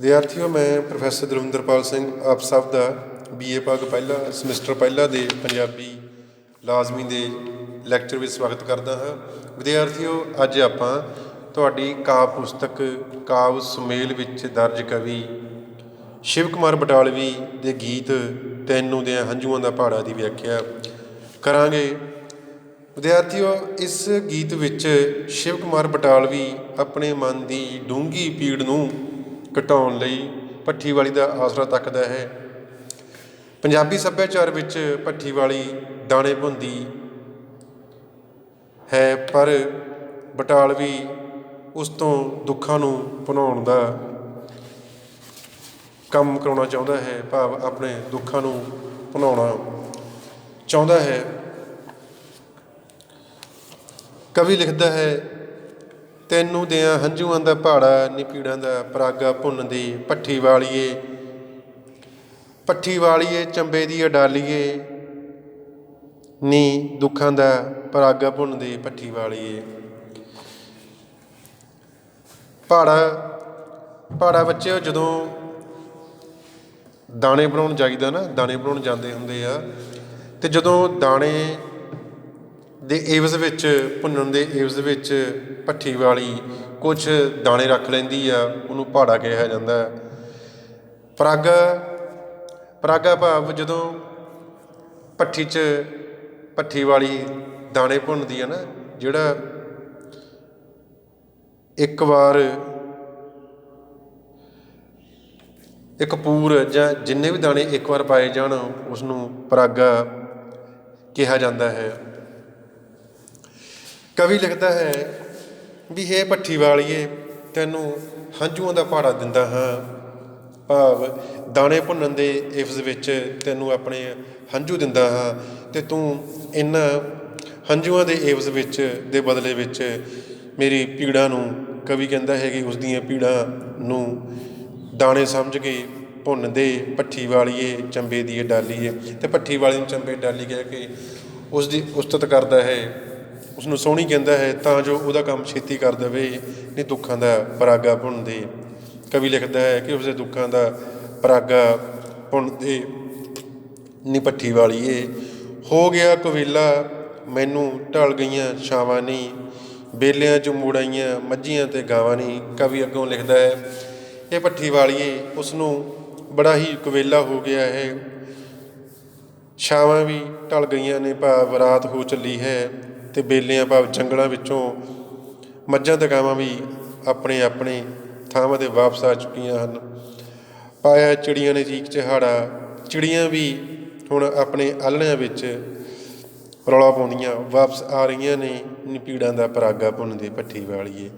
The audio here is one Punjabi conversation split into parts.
ਵਿਦਿਆਰਥੀਓ, ਮੈਂ ਪ੍ਰੋਫੈਸਰ ਦਰਵਿੰਦਰਪਾਲ ਸਿੰਘ, ਆਪ ਸਭ ਦਾ ਬੀਏ ਭਾਗ ਪਹਿਲਾ ਸਮੈਸਟਰ ਪਹਿਲਾ ਦੇ ਪੰਜਾਬੀ ਲਾਜ਼ਮੀ ਦੇ ਲੈਕਚਰ ਵਿੱਚ ਸਵਾਗਤ ਕਰਦਾ ਹਾਂ। ਵਿਦਿਆਰਥੀਓ, ਅੱਜ ਆਪਾਂ ਤੁਹਾਡੀ ਕਾਵ ਪੁਸਤਕ, ਕਾਵ ਸੁਮੇਲ ਵਿੱਚ ਦਰਜ ਕਵੀ ਸ਼ਿਵ ਕੁਮਾਰ ਬਟਾਲਵੀ ਦੇ ਗੀਤ ਤੈਨੂੰ ਦੇ ਹੰਝੂਆਂ ਦਾ ਪਹਾੜਾ ਦੀ ਵਿਆਖਿਆ ਕਰਾਂਗੇ। ਵਿਦਿਆਰਥੀਓ, ਇਸ ਗੀਤ ਵਿੱਚ ਸ਼ਿਵ ਕੁਮਾਰ ਬਟਾਲਵੀ ਆਪਣੇ ਮਨ ਦੀ ਡੂੰਗੀ ਪੀੜ ਨੂੰ ਘਟਾਉਣ ਲਈ ਭੱਠੀਵਾਲੀ ਦਾ ਆਸਰਾ ਤੱਕਦਾ ਹੈ। ਪੰਜਾਬੀ ਸੱਭਿਆਚਾਰ ਵਿੱਚ ਭੱਠੀ ਵਾਲੀ ਦਾਣੇ ਭੁੰਦੀ ਹੈ, ਪਰ ਬਟਾਲਵੀ ਉਸ ਤੋਂ ਦੁੱਖਾਂ ਨੂੰ ਭੁਨਾਉਣ ਦਾ ਕੰਮ ਕਰਾਉਣਾ ਚਾਹੁੰਦਾ ਹੈ, ਭਾਵ ਆਪਣੇ ਦੁੱਖਾਂ ਨੂੰ ਭੁਨਾਉਣਾ ਚਾਹੁੰਦਾ ਹੈ। ਕਵੀ ਲਿਖਦਾ ਹੈ ਤੈਨੂੰ ਦਿਆਂ ਹੰਝੂਆਂ ਦਾ ਪਹਾੜਾ ਨਿਪੀੜਾਂ ਦਾ ਪਰਾਗਾ ਭੁੰਨ ਦੇ ਪੱਠੀ ਵਾਲੀਏ। ਪੱਠੀ ਵਾਲੀਏ, ਚੰਬੇ ਦੀ ਅਡਾਲੀਏ। ਨੀ ਦੁੱਖਾਂ ਦਾ ਪਰਾਗਾ ਭੁੰਨ ਦੇ ਪੱਠੀ ਵਾਲੀਏ। ਪਹਾੜਾ ਪਹਾੜਾ ਬੱਚਿਓ, ਜਦੋਂ ਦਾਣੇ ਬਣਾਉਣ ਜਾਈਦਾ ਨਾ, ਦਾਣੇ ਬਣਾਉਣ ਜਾਂਦੇ ਹੁੰਦੇ ਆ, ਤੇ ਜਦੋਂ ਦਾਣੇ ਦੇ ਏਵਜ਼ ਵਿੱਚ, ਭੁੰਨਣ ਦੇ ਏਵਜ਼ ਵਿੱਚ ਭੱਠੀ ਵਾਲੀ ਕੁਝ ਦਾਣੇ ਰੱਖ ਲੈਂਦੀ ਆ, ਉਹਨੂੰ ਪਹਾੜਾ ਕਿਹਾ ਜਾਂਦਾ ਹੈ। ਪਰਾਗਾ ਪਰਾਗਾ ਭਾਵ ਜਦੋਂ ਭੱਠੀ 'ਚ ਭੱਠੀ ਵਾਲੀ ਦਾਣੇ ਭੁੰਨਦੀ ਆ ਨਾ, ਜਿਹੜਾ ਇੱਕ ਵਾਰ ਇੱਕ ਪੂਰ ਜਾਂ ਜਿੰਨੇ ਵੀ ਦਾਣੇ ਇੱਕ ਵਾਰ ਪਾਏ ਜਾਣ ਉਸ ਨੂੰ ਪਰਾਗਾ ਕਿਹਾ ਜਾਂਦਾ ਹੈ ਕਵੀ ਲਿਖਦਾ ਹੈ ਵੀ ਹੇ ਭੱਠੀ ਵਾਲੀਏ, ਤੈਨੂੰ ਹੰਝੂਆਂ ਦਾ ਪਹਾੜਾ ਦਿੰਦਾ ਹਾਂ। ਭਾਵ ਦਾਣੇ ਭੁੰਨਣ ਦੇ ਇਫਜ਼ ਵਿੱਚ ਤੈਨੂੰ ਆਪਣੇ ਹੰਝੂ ਦਿੰਦਾ ਹਾਂ ਤੇ ਤੂੰ ਇਹਨਾਂ ਹੰਝੂਆਂ ਦੇ ਇਫਜ਼ ਵਿੱਚ ਦੇ ਬਦਲੇ ਵਿੱਚ ਮੇਰੀ ਪੀੜਾ ਨੂੰ, ਕਵੀ ਕਹਿੰਦਾ ਹੈ ਕਿ ਉਸ ਦੀਆਂ ਪੀੜਾਂ ਨੂੰ ਦਾਣੇ ਸਮਝ ਕੇ ਭੁੰਨ ਦੇ, ਭੱਠੀ ਵਾਲੀਏ, ਚੰਬੇ ਦੀ ਡਾਲੀਏ ਤੇ ਭੱਠੀ ਵਾਲੀ ਨੂੰ ਚੰਬੇ ਡਾਲੀ ਕਹਿ ਕੇ ਉਸ ਦੀ ਉਸਤਤ ਕਰਦਾ ਹੈ ਉਸ ਨੂੰ ਸੋਹਣੀ ਕਹਿੰਦਾ ਹੈ, ਤਾਂ ਜੋ ਉਹਦਾ ਕੰਮ ਛੇਤੀ ਕਰ ਦੇਵੇ, ਨਹੀਂ ਦੁੱਖਾਂ ਦਾ ਪਰਾਗਾ ਭੁੰਨ ਦੇ ਕਵੀ ਲਿਖਦਾ ਹੈ ਕਿ ਉਸਦੇ ਦੁੱਖਾਂ ਦਾ ਪਰਾਗਾ ਭੁੰਨ ਦੇ ਨੀ ਭੱਠੀ ਵਾਲੀਏ। ਹੋ ਗਿਆ ਕਵੇਲਾ, ਮੈਨੂੰ ਢਲ ਗਈਆਂ ਛਾਵਾਂ ਨਹੀਂ ਬੇਲਿਆਂ 'ਚ ਮੁੜਾਈਆਂ ਮੱਝੀਆਂ ਤੇ ਗਾਵਾਂ ਨਹੀਂ ਕਵੀ ਅੱਗੋਂ ਲਿਖਦਾ ਹੈ, ਇਹ ਭੱਠੀ ਵਾਲੀਏ ਉਸ ਨੂੰ ਬੜਾ ਹੀ ਕਵੇਲਾ ਹੋ ਗਿਆ ਹੈ। ਛਾਵਾਂ ਵੀ ਢਲ ਗਈਆਂ ਨੇ, ਭਾਵ ਰਾਤ ਹੋ ਚੱਲੀ ਹੈ। ਤੇ ਬੇਲਿਆਂ ਭਾਵ ਜੰਗਲਾਂ ਵਿੱਚੋਂ ਮੱਝਾਂ ਤੇ ਗਾਵਾਂ ਵੀ ਆਪਣੇ ਆਪਣੇ ਥਾਵਾਂ ਤੇ ਵਾਪਸ ਆ ਚੁੱਕੀਆਂ ਹਨ। ਪਾਇਆ ਚਿੜੀਆਂ ਨੇ ਚੀਕ ਚਿਹਾੜਾ, ਚਿੜੀਆਂ ਵੀ ਹੁਣ ਆਪਣੇ ਆਲ੍ਹਣਿਆਂ ਵਿੱਚ ਰੌਲਾ ਪਾਉਂਦੀਆਂ, ਵਾਪਸ ਆ ਰਹੀਆਂ ਨੇ ਨਿਪੀੜਾਂ ਦਾ ਪਰਾਗਾ ਭੁੰਨ ਦੇ ਭੱਠੀ ਵਾਲੀਏ।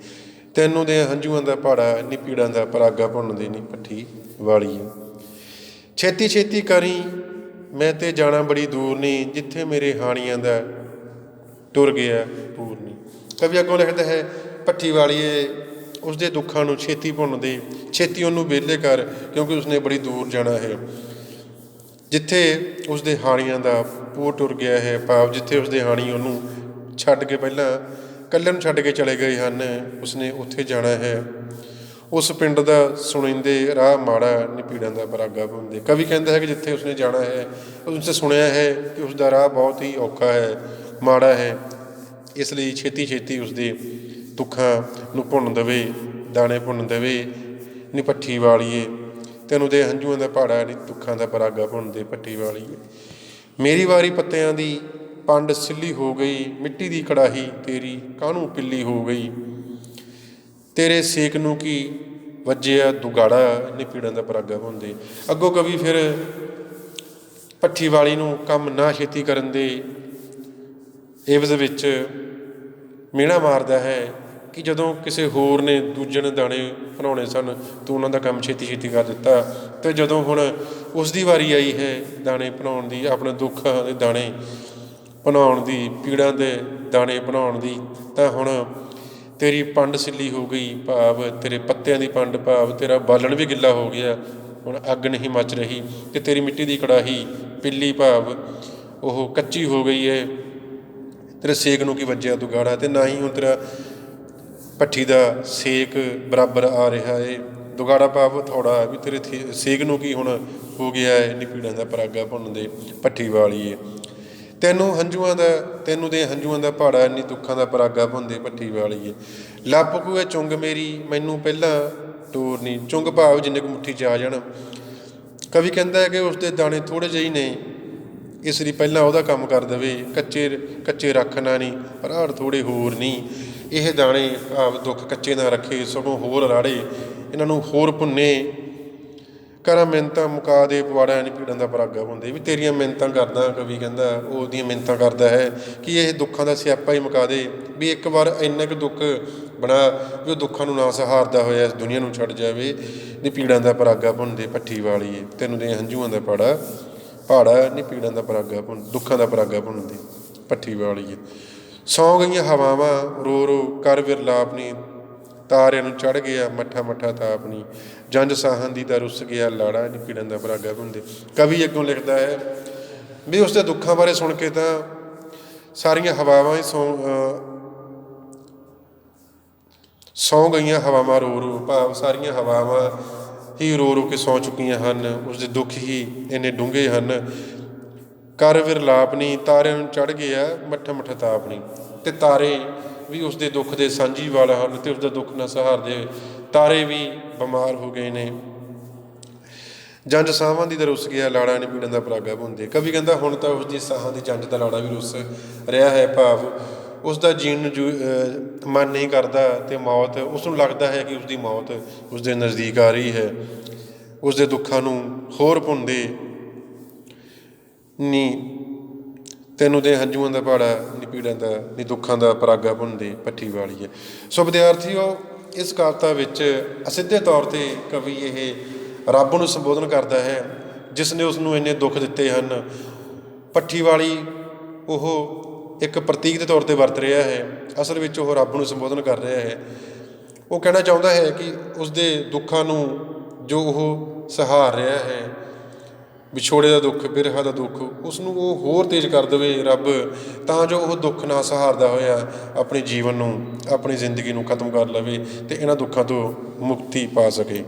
ਤੈਨੂੰ ਦੇ ਹੰਝੂਆਂ ਦਾ ਪਹਾੜਾ ਨਿਪੀੜਾਂ ਦਾ ਪਰਾਗਾ ਭੁੰਨਦੇ ਨੀ ਭੱਠੀ ਵਾਲੀਏ। ਛੇਤੀ ਛੇਤੀ ਕਰੀ, ਮੈਂ ਤੇ ਜਾਣਾ ਬੜੀ ਦੂਰ ਨਹੀਂ ਜਿੱਥੇ ਮੇਰੇ ਹਾਣੀਆਂ ਦਾ ਟੁਰ ਗਿਆ ਪੂਰਨੀ। ਕਵੀ ਅੱਗੋਂ ਲਿਖਦਾ ਹੈ, ਭੱਠੀ ਵਾਲੀਏ, ਉਸਦੇ ਦੁੱਖਾਂ ਨੂੰ ਛੇਤੀ ਭੁੰਨ ਦੇ ਛੇਤੀ ਉਹਨੂੰ ਵਿਹਲੇ ਕਰ, ਕਿਉਂਕਿ ਉਸਨੇ ਬੜੀ ਦੂਰ ਜਾਣਾ ਹੈ। ਜਿੱਥੇ ਉਸਦੇ ਹਾਣੀਆਂ ਦਾ ਪੂਰ ਟੁਰ ਗਿਆ ਹੈ, ਭਾਵ ਜਿੱਥੇ ਉਸਦੇ ਹਾਣੀ ਉਹਨੂੰ ਛੱਡ ਕੇ ਪਹਿਲਾਂ ਕੱਲੇ ਨੂੰ ਛੱਡ ਕੇ ਚਲੇ ਗਏ ਹਨ, ਉਸਨੇ ਉੱਥੇ ਜਾਣਾ ਹੈ। ਉਸ ਪਿੰਡ ਦਾ ਸੁਣਿੰਦੇ ਰਾਹ ਮਾੜਾ ਨਿਪੀੜਾਂ ਦਾ ਪਰਾਗਾ ਭੁੰਦੇ ਕਵੀ ਕਹਿੰਦਾ ਹੈ ਕਿ ਜਿੱਥੇ ਉਸਨੇ ਜਾਣਾ ਹੈ, ਉਸਨੇ ਸੁਣਿਆ ਹੈ ਕਿ ਉਸ ਦਾ ਰਾਹ ਬਹੁਤ ਹੀ ਔਖਾ ਹੈ। ਮਾੜਾ ਹੈ, ਇਸ ਲਈ ਛੇਤੀ ਛੇਤੀ ਉਸਦੇ ਦੁੱਖਾਂ ਨੂੰ ਭੁੰਨ ਦੇਵੇ, ਦਾਣੇ ਭੁੰਨ ਦੇਵੇ ਨੀ ਭੱਠੀ ਵਾਲੀਏ। ਤੈਨੂੰ ਦੇ ਹੰਝੂਆਂ ਦਾ ਪਹਾੜਾ ਨੀ ਦੁੱਖਾਂ ਦਾ ਪਰਾਗਾ ਭੁੰਨ ਦੇ ਭੱਠੀ ਵਾਲੀਏ। ਮੇਰੀ ਵਾਰੀ ਪੱਤਿਆਂ ਦੀ ਪੰਡ ਸਿੱਲੀ ਹੋ ਗਈ, ਮਿੱਟੀ ਦੀ ਕੜਾਹੀ ਤੇਰੀ ਕਾਹਨੂੰ ਪਿੱਲੀ ਹੋ ਗਈ? ਤੇਰੇ ਸੇਕ ਨੂੰ ਕੀ ਵੱਜਿਆ ਦੁਗਾੜਾ ਨੀ ਪੀੜਾਂ ਦਾ ਪਰਾਗਾ ਹੁੰਦੇ ਅੱਗੋਂ ਕਵੀ ਫਿਰ ਪੱਠੀ ਵਾਲੀ ਨੂੰ ਕੰਮ ਨਾ ਛੇਤੀ ਕਰਨ ਦੇ ਇਵਜ਼ ਵਿੱਚ ਮਿਹਣਾ ਮਾਰਦਾ ਹੈ ਕਿ ਜਦੋਂ ਕਿਸੇ ਹੋਰ ਨੇ ਦੂਜੇ ਨੇ ਦਾਣੇ ਬਣਾਉਣੇ ਸਨ, ਤੂੰ ਉਹਨਾਂ ਦਾ ਕੰਮ ਛੇਤੀ ਛੇਤੀ ਕਰ ਦਿੱਤਾ। ਤੇ ਜਦੋਂ ਹੁਣ ਉਸ ਦੀ ਵਾਰੀ ਆਈ ਹੈ ਦਾਣੇ ਬਣਾਉਣ ਦੀ, ਆਪਣੇ ਦੁੱਖਾਂ ਦੇ ਦਾਣੇ ਬਣਾਉਣ ਦੀ, ਪੀੜਾਂ ਦੇ ਦਾਣੇ ਬਣਾਉਣ ਦੀ, ਤਾਂ ਹੁਣ ਤੇਰੀ ਪੰਡ ਸਿੱਲੀ ਹੋ ਗਈ ਭਾਵ, ਤੇਰੇ ਪੱਤਿਆਂ ਦੀ ਪੰਡ ਭਾਵ, ਤੇਰਾ ਬਾਲਣ ਵੀ ਗਿੱਲਾ ਹੋ ਗਿਆ। ਹੁਣ ਅੱਗ ਨਹੀਂ ਮੱਚ ਰਹੀ ਤੇ ਤੇਰੀ ਮਿੱਟੀ ਦੀ ਕੜਾਹੀ, ਪਿੱਲੀ ਭਾਵ, ਉਹ ਕੱਚੀ ਹੋ ਗਈ ਹੈ। ਤੇਰੇ ਸੇਕ ਨੂੰ ਕੀ ਵੱਜਿਆ ਦੁਗਾੜਾ ਤੇ ਨਾ ਹੀ ਹੁਣ ਤੇਰਾ ਭੱਠੀ ਦਾ ਸੇਕ ਬਰਾਬਰ ਆ ਰਿਹਾ ਏ। ਦੁਗਾੜਾ ਭਾਵ ਥੋੜਾ ਵੀ ਤੇਰੇ ਥੀ- ਸੇਕ ਨੂੰ ਕੀ ਹੁਣ ਹੋ ਗਿਆ ਹੈ ਨੀ ਪੀੜਾਂ ਦਾ ਪਰਾਗਾ ਭੁੰਨ ਦੇ ਪੱਠੀ ਵਾਲੀਏ ਤੈਨੂੰ ਹੰਝੂਆਂ ਦਾ, ਤੈਨੂੰ ਦੇ ਹੰਝੂਆਂ ਦਾ ਪਹਾੜਾ ਇੰਨੀ ਦੁੱਖਾਂ ਦਾ ਪਰਾਗਾ ਭੁੰਦੇ ਪੱਠੀ ਵਾਲੀਏ ਲੱਪ ਕੂਏ ਚੁੰਗ ਮੇਰੀ, ਮੈਨੂੰ ਪਹਿਲਾਂ ਟੋਰ ਨਹੀਂ ਚੁੰਗ ਭਾਵ ਜਿੰਨੇ ਕੁ ਮੁੱਠੀ ਚ ਆ ਜਾਣ। ਕਵੀ ਕਹਿੰਦਾ ਹੈ ਕਿ ਉਸ ਦੇ ਦਾਣੇ ਥੋੜੇ ਜਿਹੇ ਨੇ। ਇਸ ਲਈ ਪਹਿਲਾਂ ਉਹਦਾ ਕੰਮ ਕਰ ਦੇਵੇ, ਕੱਚੇ ਕੱਚੇ ਰੱਖਣਾ ਨਹੀਂ, ਪਰ ਹੜ ਥੋੜੇ ਹੋਰ ਨਹੀਂ। ਇਹ ਦਾਣੇ ਆਪ ਦੁੱਖ ਕੱਚੇ ਨਾ ਰੱਖੇ, ਸਗੋਂ ਹੋਰ ਰਾੜੇ, ਇਹਨਾਂ ਨੂੰ ਹੋਰ ਭੁੰਨੇ। ਕਰਾਂ ਮਿੰਤਾਂ ਮੁਕਾ ਦੇ, ਪਵਾੜਾ ਨਹੀਂ ਪੀੜਾਂ ਦਾ ਪਰਾਗਾ ਹੁੰਦੇ ਵੀ ਤੇਰੀਆਂ ਮਿੰਤਾਂ ਕਰਦਾ, ਕਵੀ ਕਹਿੰਦਾ ਉਹਦੀਆਂ ਮਿੰਤਾਂ ਕਰਦਾ ਹੈ ਕਿ ਇਹ ਦੁੱਖਾਂ ਦਾ ਸਿਆਪਾ ਹੀ ਮੁਕਾ ਦੇ। ਵੀ ਇੱਕ ਵਾਰ ਇੰਨਾ ਕੁ ਦੁੱਖ ਬਣਾ ਵੀ ਉਹ ਦੁੱਖਾਂ ਨੂੰ ਨਾ ਸਹਾਰਦਾ ਹੋਇਆ ਇਸ ਦੁਨੀਆ ਨੂੰ ਛੱਡ ਜਾਵੇ ਨੀ ਪੀੜਾਂ ਦਾ ਪਰਾਗਾ ਭੁੰਦੇ ਪੱਠੀ ਵਾਲੀਏ। ਤੈਨੂੰ ਦੇ ਹੰਝੂਆਂ ਦਾ ਪਾੜਾ। ਪਹਾੜਾ ਨੀ ਪੀੜਾਂ ਦਾ ਪਰਾਗਾ ਭੁੰਨ, ਦੁੱਖਾਂ ਦਾ ਪਰਾਗਾ ਭੁੰਨਦੇ ਪੱਠੀ ਵਾਲੀਏ ਸੌ ਗਈਆਂ ਹਵਾਵਾਂ, ਰੋ ਰੋ, ਕਰ ਵਿਰਲਾਪ ਨੀ। ਤਾਰਿਆਂ ਨੂੰ ਚੜ ਗਿਆ ਮੱਠਾ ਮੱਠਾ ਤਾਪ ਨੀ। ਜੰਜ ਸਾਹਾਂ ਦੀ ਦਾ ਰੁੱਸ ਗਿਆ ਲਾੜਾ ਨੀ ਪੀੜਾਂ ਦਾ ਪਰਾਗਾ ਭੁੰਦੇ ਕਵੀ ਅੱਗੋਂ ਲਿਖਦਾ ਹੈ, ਵੀ ਉਸ ਦੇ ਦੁੱਖਾਂ ਬਾਰੇ ਸੁਣ ਕੇ ਤਾਂ ਸਾਰੀਆਂ ਹਵਾਵਾਂ ਹੀ ਸੌ, ਅਹ, ਸੌ ਗਈਆਂ ਹਵਾਵਾਂ ਰੋ ਰੋ। ਭਾਵ ਸਾਰੀਆਂ ਹਵਾਵਾਂ ਹੀ ਰੋ ਰੋ ਕੇ ਸੌ ਚੁੱਕੀਆਂ ਹਨ, ਉਸ ਦੇ ਦੁੱਖ ਹੀ ਇੰਨੇ ਡੂੰਘੇ ਹਨ। ਕਰ ਵਿਰਲਾਪ ਨਹੀਂ, ਤਾਰਿਆਂ ਨੂੰ ਚੜ ਗਿਆ ਮੱਠਾ ਮੱਠਾ ਤਾਪ ਨਹੀਂ। ਤੇ ਤਾਰੇ ਵੀ ਉਸ ਦੇ ਦੁੱਖ ਦੇ ਸਾਂਝੀ ਵਾਲਾ ਹਨ ਤੇ ਉਸ ਦਾ ਦੁੱਖ ਨਾ ਸਹਾਰਦੇ ਤਾਰੇ ਵੀ ਬਿਮਾਰ ਹੋ ਗਏ ਨੇ। ਜੰਜ ਸਾਹਾਂ ਦੀ ਤਾਂ ਰੁੱਸ ਗਿਆ, ਲਾੜਾ ਨੇ ਪੀੜਾਂ ਦਾ ਪਰਾਗਾ ਭੁੰਦੇ ਕਵੀ ਕਹਿੰਦਾ, ਹੁਣ ਤਾਂ ਉਸ ਦੀ ਸਾਹਾਂ ਦੀ ਜੰਜ ਦਾ ਲਾੜਾ ਵੀ ਰੁੱਸ ਰਿਹਾ ਹੈ ਭਾਵ। ਉਸ ਦਾ ਜੀਣ ਨੂੰ ਜੂ- ਮਨ ਨਹੀਂ ਕਰਦਾ ਤੇ ਮੌਤ ਉਸ ਨੂੰ ਲੱਗਦਾ ਹੈ ਕਿ ਉਸ ਦੀ ਮੌਤ ਉਸ ਦੇ ਨਜ਼ਦੀਕ ਆ ਰਹੀ ਹੈ। ਉਸ ਦੇ ਦੁੱਖਾਂ ਨੂੰ ਹੋਰ ਭੁੰਦੇ ਨੀ, ਤੈਨੂੰ ਦੇ ਹੰਝੂਆਂ ਦਾ ਪਾੜਾ ਨੀ ਪੀੜਾਂ ਦਾ, ਨੀ ਦੁੱਖਾਂ ਦਾ ਪਰਾਗਾ ਭੁੰਦੇ ਪੱਠੀ ਵਾਲੀ ਹੈ। ਸੋ ਵਿਦਿਆਰਥੀਓ, ਇਸ ਕਵਿਤਾ ਵਿੱਚ ਅਸਿੱਧੇ ਤੌਰ ਤੇ ਕਵੀ ਇਹ ਰੱਬ ਨੂੰ ਸੰਬੋਧਨ ਕਰਦਾ ਹੈ ਜਿਸ ਨੇ ਉਸ ਨੂੰ ਇੰਨੇ ਦੁੱਖ ਦਿੱਤੇ ਹਨ। ਪੱਠੀ ਵਾਲੀ ਉਹ ਇੱਕ ਪ੍ਰਤੀਕ ਦੇ ਤੌਰ ਤੇ ਵਰਤ ਰਿਹਾ ਹੈ, ਅਸਲ ਵਿੱਚ ਉਹ ਰੱਬ ਨੂੰ ਸੰਬੋਧਨ ਕਰ ਰਿਹਾ ਹੈ। ਉਹ ਕਹਿਣਾ ਚਾਹੁੰਦਾ ਹੈ ਕਿ ਉਸ ਦੇ ਦੁੱਖਾਂ ਨੂੰ ਜੋ ਉਹ ਸਹਾਰ ਰਿਹਾ ਹੈ, ਵਿਛੋੜੇ ਦਾ ਦੁੱਖ, ਬਿਰਹਾ ਦਾ ਦੁੱਖ, ਉਸ ਨੂੰ ਉਹ ਹੋਰ ਤੇਜ਼ ਕਰ ਦੇਵੇ ਰੱਬ, ਤਾਂ ਜੋ ਉਹ ਦੁੱਖ ਨਾ ਸਹਾਰਦਾ ਹੋਇਆ ਆਪਣੇ ਜੀਵਨ ਨੂੰ, ਆਪਣੀ ਜ਼ਿੰਦਗੀ ਨੂੰ ਖਤਮ ਕਰ ਲਵੇ ਤੇ ਇਹਨਾਂ ਦੁੱਖਾਂ ਤੋਂ ਮੁਕਤੀ ਪਾ ਸਕੇ।